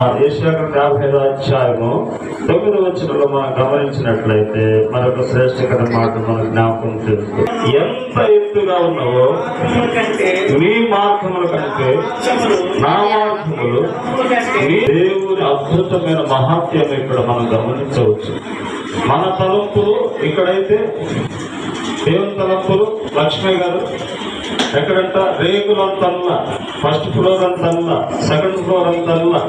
ఏషియాగ్రంథ యాభై ఐదో అధ్యాయము తొమ్మిది వచ్చినలో మనం గమనించినట్లయితే మరొక శ్రేష్టకర మాట మనం జ్ఞాపకం చేస్తూ ఎంత ఎత్తుగా ఉన్నావో మీ మార్గముల కంటే నా మార్గములు దేవుని అద్భుతమైన మహాత్యం ఇక్కడ మనం గమనించవచ్చు. మన తలంపులు ఇక్కడైతే దేవుని తలంపులు లక్ష్మి గారు ఎక్కడంట? రేకులు అంతల్లా ఫస్ట్ ఫ్లోర్ అంతల్లా సెకండ్ ఫ్లోర్ అంతల్లా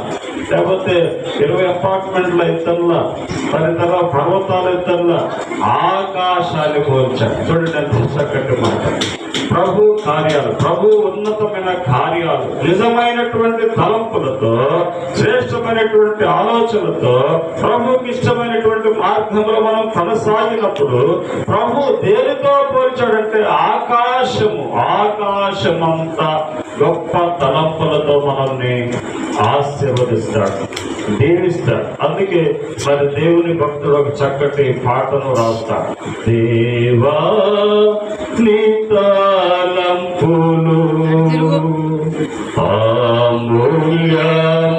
లేకపోతే ఇరవై అపార్ట్మెంట్ల ఎత్తల్లా తదితర పర్వతాల ఎత్తల్లా ఆకాశాన్ని పోల్చాడు చూడండి నేను చక్కటి మాట. ప్రభు కార్యాలు ప్రభు ఉన్నతమైన కార్యాలు నిజమైనటువంటి తలంపులతో శ్రేష్టమైనటువంటి ఆలోచనతో ప్రభుకి ఇష్టమైనటువంటి మార్గంలో మనం కొనసాగినప్పుడు ప్రభు దేనితో పోల్చాడంటే ఆకాశము ఆకాశమంతా గొప్ప తలంపులతో మనల్ని ఆశీర్వదిస్తాడు దీవిస్తాడు. అందుకే మరి దేవుని భక్తుడు ఒక చక్కటి పాటను రాస్తాడు. దేవా నీ తలంపులు అమూల్యమైనవి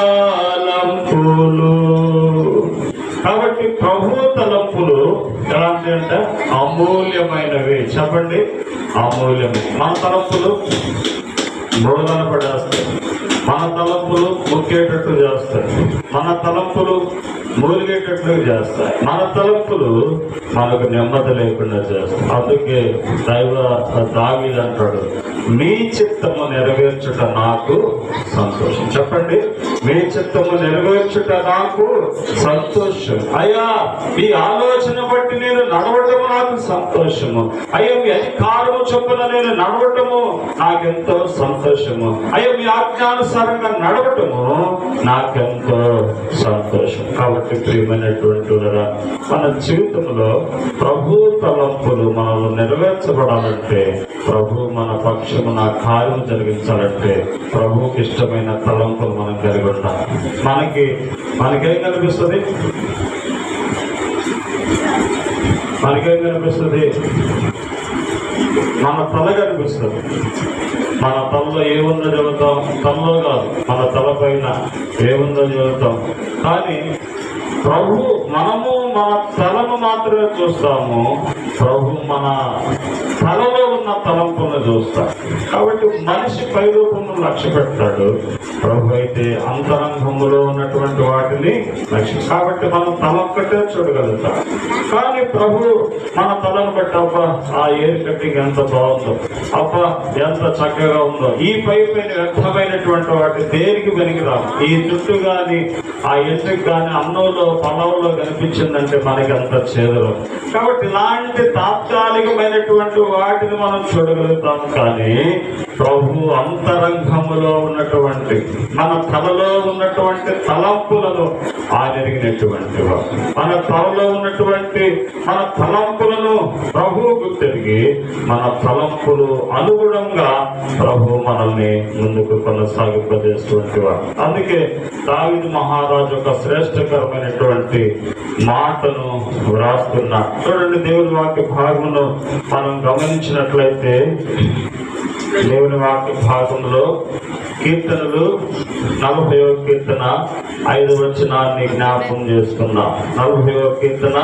దేవాని కాబట్టి ప్రభు తలంపులు ఎలాంటి అంటే అమూల్యమైనవి. చెప్పండి. అమూల్యం మన తలంపులు బోధన పడేస్తాయి మన తలంపులు మొక్కేటట్లు చేస్తాయి. మన తలంపులు మూలిగేటట్లు చేస్తాయి. మన తలంపులు మనకు నెమ్మది లేకుండా చేస్తాయి. అందుకే దైవ దావీదు అంటాడు మీ చిత్తము నెరవేర్చుట నాకు సంతోషం. చెప్పండి మీ చిత్తము నెరవేర్చుట నాకు సంతోషం. అయ్యా మీ ఆలోచన బట్టి నేను నడవటము నాకు సంతోషము. అయ్యా మీ అధికారము చొప్పున నేను నడవటము నాకెంతో సంతోషము. అయ్యా మీ అనుసారంగా నడవటము నాకెంతో సంతోషం. కాబట్టి ప్రియమైనటువంటి వారా, మన జీవితంలో ప్రభు తలంపులు మనం నెరవేర్చబడాలంటే ప్రభు మన పక్షము నా కార్యం జరిగించాలంటే ప్రభుకి ఇష్టమైన తలంపులు మనం కలిగి ఉండాలి. మనకి మనకేం కనిపిస్తుంది? మనకేం కనిపిస్తుంది? మన తల కనిపిస్తుంది. మన తలలో ఏముందో చెబుతాం. తలలో కాదు మన తల పైన ఏముందో చెబుతాం. కానీ ప్రభు మనము మన తలను మాత్రమే చూస్తాము. ప్రభు మన తలలో ఉన్న తలంపులను చూస్తాం. కాబట్టి మనిషి పై రూపంలో లక్ష్య పెడతాడు. ప్రభు అయితే అంతరంగంలో ఉన్నటువంటి వాటిని లక్ష్య కాబట్టి మనం తలొక్కటే చూడగలుగుతాం. కానీ ప్రభు మన తలను బట్టి అబ్బా ఆ ఎయిర్ కట్టింగ్ ఎంత బాగుందో అబ్బా ఎంత చక్కగా ఉందో ఈ పై పైన వ్యర్థమైనటువంటి వాటి దేనికి వెనికిరాము ఈ జుట్టు గాని ఆ ఎంట్రికి గాని అన్నంలో పొలంలో కనిపించిందంటే మనకి అంత చేదరం. కాబట్టి ఇలాంటి ఉన్నటువంటి వాటిని మనం చూడగలుగుతాం కానీ ప్రభు అంతరంగములో ఉన్నటువంటి మన తలలో ఉన్నటువంటి తలంపులను ఆనెరిగినటువంటి మన తలలో ఉన్నటువంటి మన తలంపులను ప్రభువుకు తిరిగి మన తలంపులు అనుగుణంగా ప్రభు మనల్ని ముందుకు కొనసాగింపజేటువంటి వాడు అందుకే దావిదు మహారాజు యొక్క శ్రేష్టకరమైనటువంటి మాటను వ్రాస్తున్నా చూడండి దేవుని వాక్య భాగంలో మనం గమనించినట్లయితే దేవుని వాక్య భాగంలో కీర్తనలు నలభై కీర్తన ఐదు వచనాన్ని జ్ఞాపకం చేసుకుందాం నలభైవ కీర్తన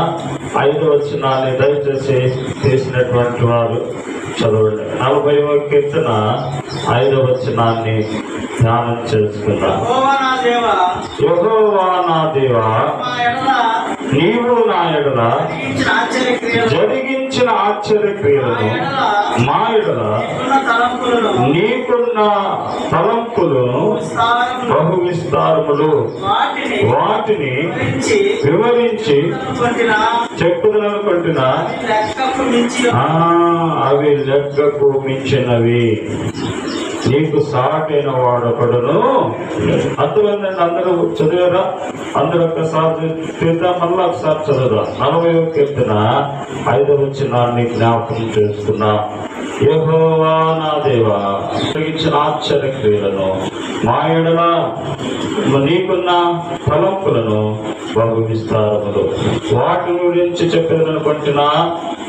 ఐదు వచనాన్ని దయచేసి చేసినటువంటి వారు చదవండి. నలభైవ కీర్తన ఐదవ వచనాన్ని ధ్యానం చేసుకుందాం. యెహోవా నా దేవా నీవు నా ఎడల జరిగించిన ఆశ్చర్య క్రియలను మా ఎడల నీకున్న తలంపులను బహు విస్తారములు వాటిని వివరించి చెప్పుదనుకుంటున్నా అవి లెక్కకు మించినవి. నీకు సాటైన వాడు ఒకడును. నేను అందరూ చదివారా? అందరూ ఒక్కసారి తీద్దాం మళ్ళీ ఒకసారి చదువురా నలభై కీర్తన ఐదవ వచ్చినాన్ని జ్ఞాపకం చేసుకున్నా. యహోవా నా దేవా ఆశ్చర్య క్రియలను మా ఎడల నీకున్న తలంపులను బహు విస్తారములు వాటి గురించి చెప్పేదనుకుంటున్నా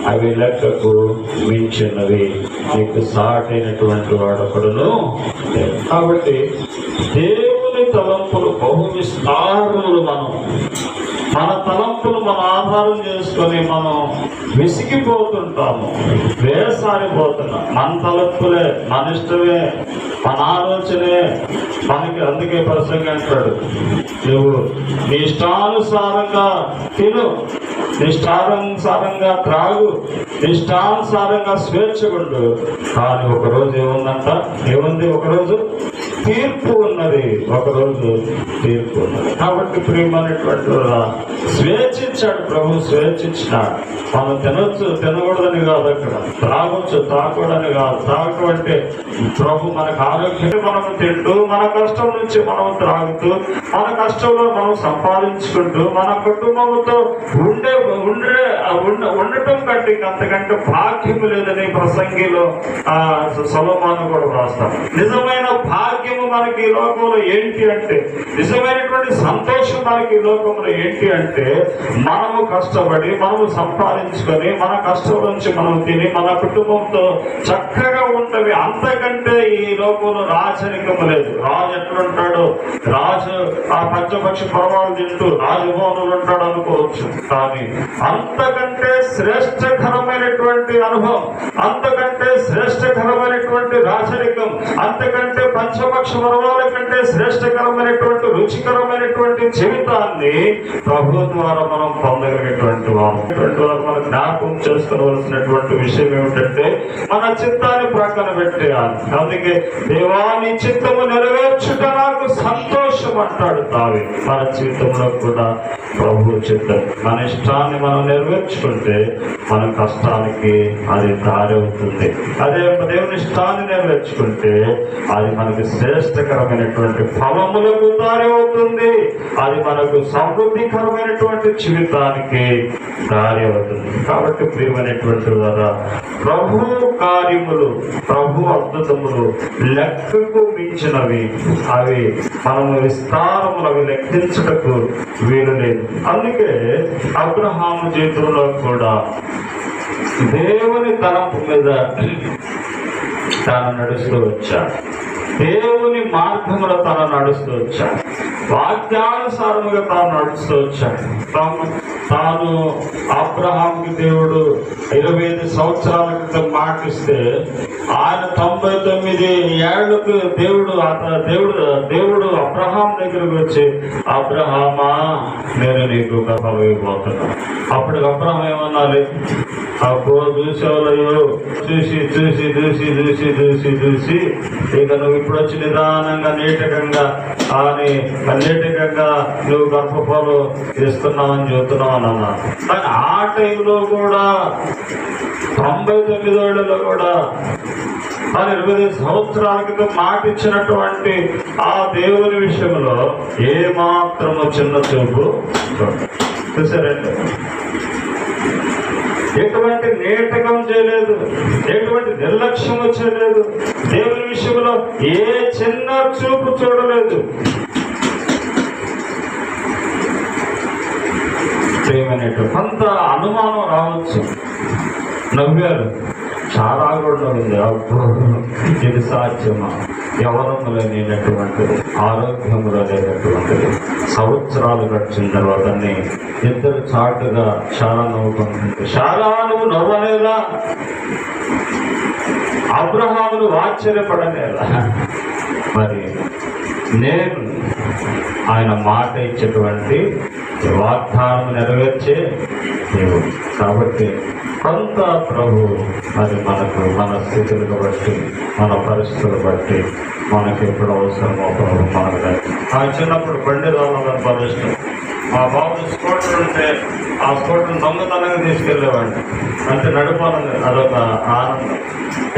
అవి లెక్కకు మించినవి. నీకు సాటైనటువంటి వాడొకడును లేడు. కాబట్టి దేవుని తలంపులు బహు విస్తారములు మనం. మన తలంపులు మన ఆధారం చేసుకొని మనం విసిగిపోతుంటాము. వేసారిపోతున్నాం. మన తలంపులే మన ఇష్టమే మన ఆలోచనే. మనకి అందుకే ప్రసంగా అంటాడు. నువ్వు నీ ఇష్టానుసారంగా తిను. ఇష్టానుసారంగా త్రాగు నీ ఇష్టానుసారంగా స్వేచ్ఛగుండు కానీ ఒకరోజు ఏముందంట? ఏముంది ఒకరోజు తీర్పు ఉన్నది. ఒకరోజు తీర్పు ఉన్నది. కాబట్టి ప్రియమైనటువంటి స్వేచ్ఛించాడు ప్రభు స్వేచ్ఛించినాడు. మనం తినొచ్చు తినకూడదని కాదు అక్కడ. త్రాగొచ్చు తాగకూడదని కాదు. తాగటం అంటే ప్రభు మనకు ఆరోగ్యం. మనం తింటూ మన కష్టం నుంచి మనం త్రాగుతూ మన కష్టంలో మనం సంపాదించుకుంటూ మన కుటుంబంతో ఉండే ఉండే ఉండటం కంటే అంతకంటే భాగ్యం లేదని ప్రసంగిలో ఆ సొలమాను కూడా రాస్తాం నిజమైన భాగ్యము మనకి ఈ లోకంలో ఏంటి అంటే నిజమైనటువంటి సంతోషం మనకి ఈ లోకంలో ఏంటి అంటే మనము కష్టపడి మనము సంపాదించుకొని మన కష్టం నుంచి మనం తిని మన కుటుంబంతో చక్కగా ఉంటవి అంతకంటే ఈ లోకంలో రాజరికం లేదు. రాజు ఎట్లుంటాడు? రాజు ఆ పంచపక్షి పర్వాలు తింటూ రాజభవనులు ఉంటాడు అనుకోవచ్చు. కానీ అంతకంటే శ్రేష్టకరమైనటువంటి అనుభవం అంతకంటే శ్రేష్టకరమైనటువంటి రాజరికం అంతకంటే పంచపక్ష పర్వాల కంటే శ్రేష్టకరమైనటువంటి రుచికరమైనటువంటి జీవితాన్ని ప్రభు ద్వారా మనం పొందగలిగినటువంటి వారు. మనం జ్ఞాపకం చేసుకోవలసినటువంటి విషయం ఏమిటంటే మన చిత్తాన్ని ప్రక్కన పెట్టేయాలి. అందుకే దేవాని చిత్తము నెరవేర్చుట నాకు సంతోషం అంటాడు తావి మన జీవితంలో కూడా ప్రభు చిత్తం మన ఇష్టాన్ని మనం నెరవేర్చుకుంటే మన కష్టానికి అది దారి అవుతుంది. అదే దేవుని ఇష్టాన్ని నెరవేర్చుకుంటే అది మనకి శ్రేష్టకరమైనటువంటి ఫలములకు దారి అవుతుంది అది మనకు సమృద్ధికరమైనటువంటి జీవితానికి దారి అవుతుంది కాబట్టి ప్రియమైనటువంటి ద్వారా ప్రభు కార్యములు ప్రభు అద్భుతములు లెక్కకు మించినవి. అవి మనము విస్తారములు అవి లెక్కించుటకు వీలు లేదు అందుకే అబ్రహాము జీవితంలో కూడా దేవుని తలంపు మీద తాను నడుస్తూ వచ్చాడు దేవుని మార్గంలో తన నడుస్తూ వచ్చాడు వాక్యానుసారముగా తాను నడుస్తూ వచ్చాడు తాను తాను అబ్రహాంకి దేవుడు ఇరవై ఐదు సంవత్సరాల క్రితం మాటిస్తే ఆయన తొంభై తొమ్మిది ఏళ్ళకు దేవుడు అత దేవుడు దేవుడు అబ్రహాం దగ్గరకు వచ్చి అబ్రహామా నేను నీకు గర్భమైపోతున్నా అప్పుడు అబ్రహం ఏమన్నాలి అబ్బో చూసేవాళ్ళు చూసి చూసి చూసి చూసి చూసి చూసి ఇక నువ్వు ఇప్పుడు వచ్చి నిదానంగా నీటకంగా ఆమె నీటకంగా నువ్వు గర్భపాలు ఇస్తున్నావని చెబుతున్నావు అన్న. కానీ ఆ టైంలో కూడా తొంభై తొమ్మిదేళ్ళలో కూడా మరి ఇరవై సంవత్సరాల క్రితం మాట ఇచ్చినటువంటి ఆ దేవుని విషయంలో ఏ మాత్రము చిన్న చూపు చూసారండి ఎటువంటి నేటకం చేయలేదు. ఎటువంటి నిర్లక్ష్యం చేయలేదు దేవుని విషయంలో ఏ చిన్న చూపు చూడలేదు. ప్రేమనేటు కొంత అనుమానం రావచ్చు. నవ్వారు. చాలా కూడా ఉంది. అప్పుడు ఇది సాధ్యమా? యవనము లేనటువంటిది ఆరోగ్యములో లేనటువంటిది సంవత్సరాలు గడిచిన తర్వాత ఇద్దరు చాటుగా చాలా నవ్వుకుంటుంది. చాలా నువ్వు నవ్వలేదా? అబ్రహాములు ఆశ్చర్యపడలేదా? మరి నేను ఆయన మాట ఇచ్చేటువంటి వాగ్దానం నెరవేర్చే దేవుడు. కాబట్టి కొంత ప్రభు అది మనకు మన స్థితులను బట్టి మన పరిస్థితులు బట్టి మనకి ఎప్పుడు అవసరమో ప్రభు మనకు ఆ చిన్నప్పుడు బండి రావాలని పరిస్థితులు మా బాబు స్కూటర్ ఉంటే ఆ స్కూటర్ దొంగతనంగా తీసుకెళ్ళేవాడిని. అంటే నడపాలని అదొక ఆనందం.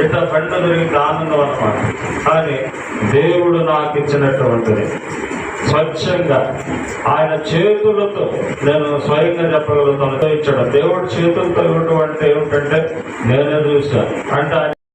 ఇట్లా బండ దొరికితే ఆనందం అనమాట కానీ దేవుడు నాకు ఇచ్చినటువంటిది స్వచ్ఛంగా ఆయన చేతులతో నేను స్వయంగా చెప్పగలుగుతాను. ఇచ్చాడు దేవుడు చేతులతో ఇవ్వటం అంటే ఏమిటంటే నేనే చూశాను. అంటే ఆయన